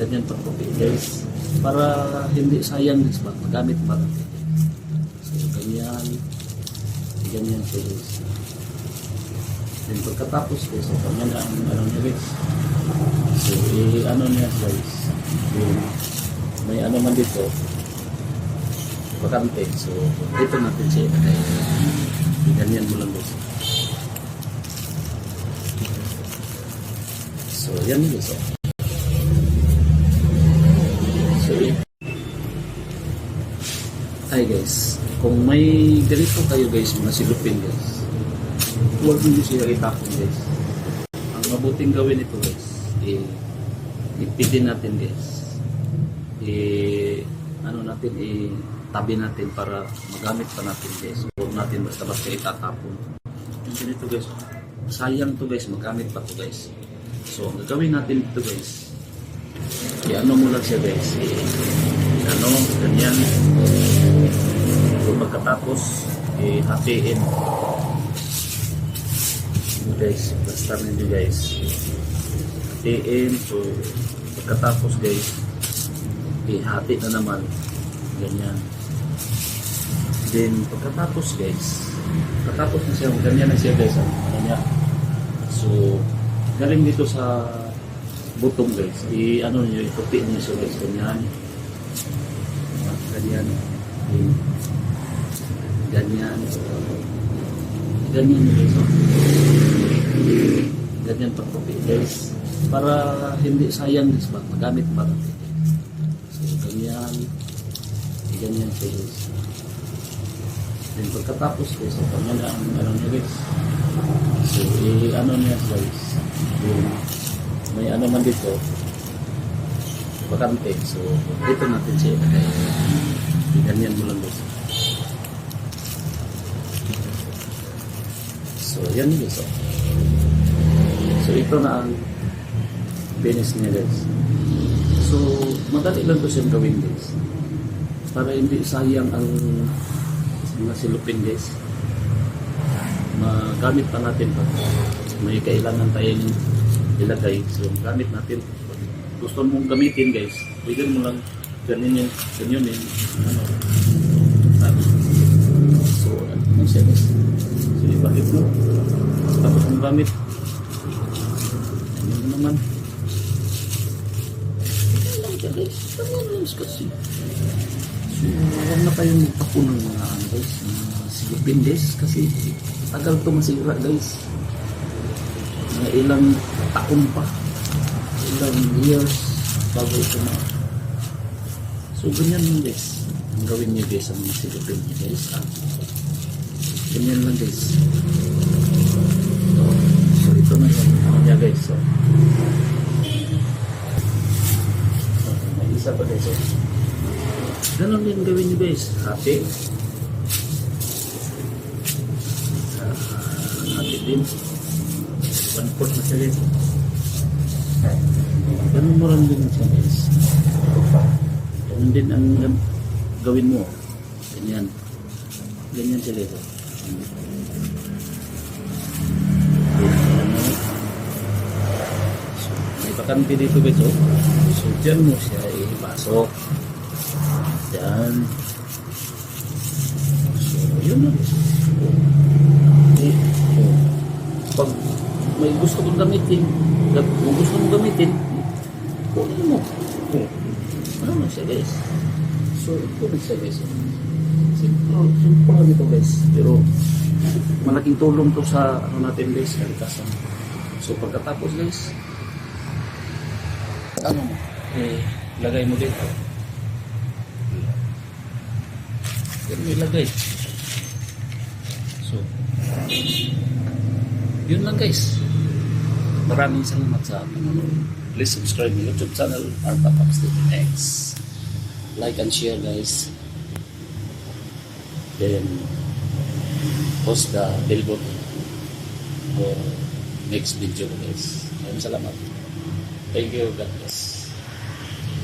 ganyan pagpupi guys. Para hindi sayang guys ba, magamit pa natin. So ganyan, ganyan siya guys. Then pagkatapos guys, so ganyan ang ano niya guys. So i ano niya guys, yung may ano man dito, bakante. So dito natin siya ilagay. Ganyan mo lang guys. So, yan oh. So, Hi guys. Kung may ganito kayo guys, mga silupin guys, huwag nyo siya itapon guys. Ang mabuting gawin ito guys, eh, ipitin natin guys. Eh, ano natin, eh, tabi natin para magamit pa natin guys. Huwag natin basta-basta itatapon. Yung ganito guys, sayang to guys, magamit pa to guys. So, ang gagawin natin dito guys, i-ano mo lang siya guys, i- ano, ganyan. Pagkatapos, i-hatiin. Ito guys, basta ninyo guys. Hatiin, so, pagkatapos guys, ihati na naman. Ganyan. Then, pagkatapos guys, pagkatapos na siya, ganyan na siya guys, ano niya. So, galing dito sa butong guys. I ano niyo, itupi niyo siya guys. Ganyan. Ah, Ganyan. Ganyan. Ganyan. Ganyan oh. Ganyan pagtupi guys. Para hindi sayang guys. Ba? Magamit pa. So, ganyan. Ganyan guys. Then pagkatapos guys, so, ganyan na ang ano niya guys. So, i ano niya guys. Yung may ano man dito, bakante. So, dito natin siya. Ganyan mo lang guys. So, yan guys. oh. So, ito na ang niya guys. So, madali lang to siyang gawin guys. Para hindi sayang ang mga silupin guys. Magamit pa natin pa. May kailangan tayong ilagay. So, gamit natin. Gusto mong gamitin guys, pwede mo lang ganyan yun, ganyan yun, ano. So, ano siya guys. So, ibakit mo. Tapos mong gamit. Ano naman. Siya kasi. So, huwag na tayong magpapunan ng mga ano guys, mga silupin guys, kasi tagal to masira guys. Mga ilang taon pa, ilang years bago ito na. So, ganyan guys. Ang gawin niyo guys, ang mga silupin niyo guys. Ah. Ganyan lang guys. So, so ito na yung ano niya guys. So, so, may isa pa guys. So, Ganon din gawin niyo guys. Hati. Ah, hati din. One-fourth na siya guys. Ganon mo lang din siya guys. Ganon din ang gawin mo. Ganyan. Ganyan siya guys. So, may bakante dito guys oh. So, dyan mo siya ipasok. Yan. So, yun na. Eh, oh. Pag may gusto kong gamitin, kung gusto mong gamitin, kunin mo. Ano na siya guys? So, na siya guys. Simple, simple lang ito guys. Pero, malaking tulong to sa ano natin guys, kalikasan. So, pagkatapos guys, ano mo? Eh, lagay mo dito. Yan mo ilagay. So, yun lang guys. Maraming salamat sa panonood. Please subscribe my YouTube channel, Arta TV X. Like and share guys. Then, post the button for next video guys. Maraming salamat. Thank you, God bless.